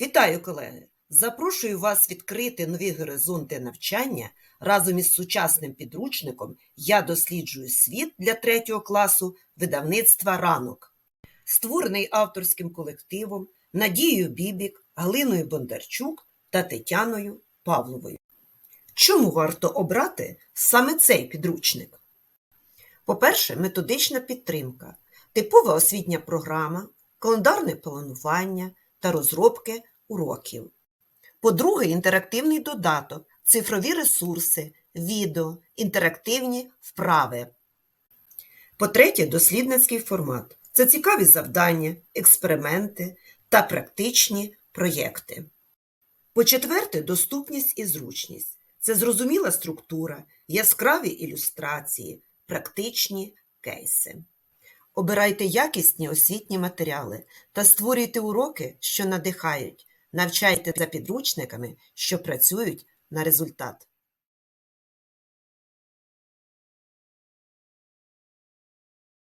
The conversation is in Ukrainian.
Вітаю, колеги! Запрошую вас відкрити нові горизонти навчання разом із сучасним підручником Я досліджую світ для третього класу видавництва ранок, створений авторським колективом Надією Бібік, Галиною Бондарчук та Тетяною Павловою. Чому варто обрати саме цей підручник? По-перше, методична підтримка, типова освітня програма, календарне планування та розробки уроків. По-друге, інтерактивний додаток, цифрові ресурси, відео, інтерактивні вправи. По-третє, дослідницький формат. Це цікаві завдання, експерименти та практичні проєкти. По-четверте, доступність і зручність. Це зрозуміла структура, яскраві ілюстрації, практичні кейси. Обирайте якісні освітні матеріали та створюйте уроки, що надихають. Навчайте за підручниками, що працюють на результат.